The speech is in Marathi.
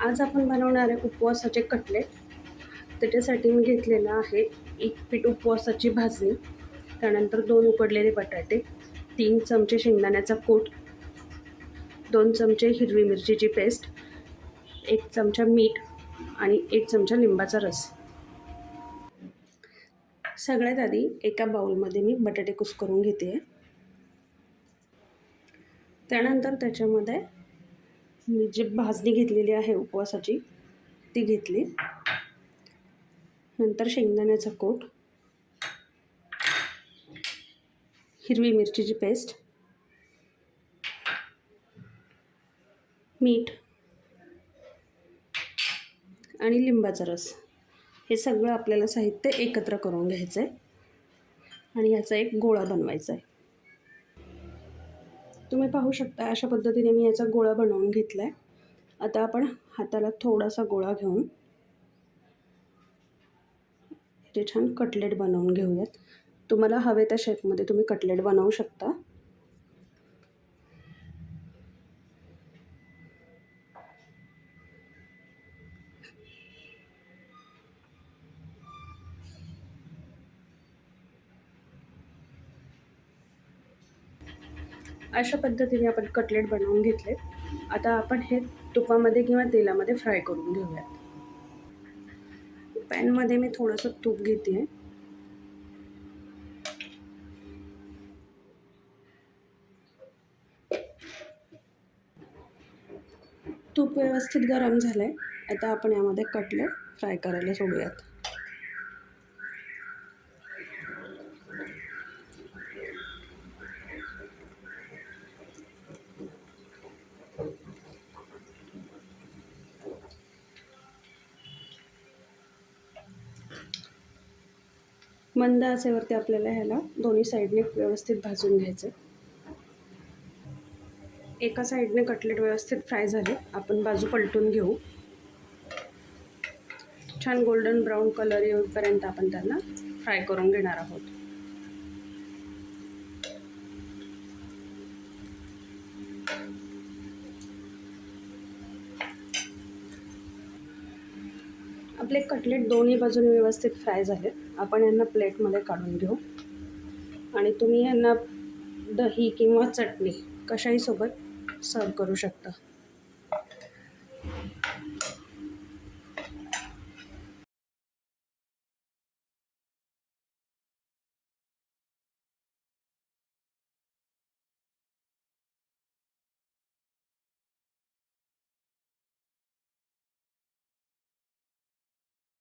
आज आपण बनवणार आहे उपवासाचे कटलेट. त्याच्यासाठी मी घेतलेलं आहे एक पीठ उपवासाची भाजणी. त्यानंतर दोन उकडलेले बटाटे तीन चमचे शेंगदाण्याचा कूट दोन चमचे हिरवी मिरचीची पेस्ट एक चमचा मीठ आणि एक चमचा लिंबाचा रस. सगळ्यात आधी एका बाउलमध्ये मी बटाटे कुस्करून घेते. त्यानंतर त्याच्यामध्ये मी जी भाजणी घेतलेली आहे उपवासाची ती घेतली. नंतर शेंगदाण्याचा कोट हिरवी मिरचीची पेस्ट मीठ आणि लिंबाचा रस. हे सगळं आपल्याला साहित्य एकत्र करून घ्यायचं आहे आणि ह्याचा एक गोळा बनवायचा आहे तुम्ही पाहू शकता अशा पद्धतीने मी याचा गोळा बनवून घेतला आहे आता आपण हाताला थोडासा गोळा घेऊन ते छान कटलेट बनवून घेऊयात. तुम्हाला हवे त्या शेपमध्ये तुम्ही कटलेट बनवू शकता. अशा पद्धतीने आपण कटलेट बनवून घेतले. आता आपण हे तुपामध्ये किंवा तेलामध्ये फ्राय करून घेऊयात. पॅनमध्ये मी थोडंसं तूप घेते तूप व्यवस्थित गरम झालं आहे आता आपण यामध्ये कटलेट फ्राय करायला सोडूयात. मंद आचेवरती आपल्याला ह्याला दोन्ही साईडने व्यवस्थित भाजून घ्यायचं. एका साईडने कटलेट व्यवस्थित फ्राय झाले. आपण बाजू पलटून घेऊ. छान गोल्डन ब्राऊन कलर येऊपर्यंत आपण त्यांना फ्राय करून घेणार आहोत. आपले कटलेट दोन्ही बाजूने व्यवस्थित फ्राय झाले आपण यांना प्लेटमध्ये काढून घेऊ. आणि तुम्ही यांना दही किंवा चटणी कशाही सोबत सर्व करू शकता.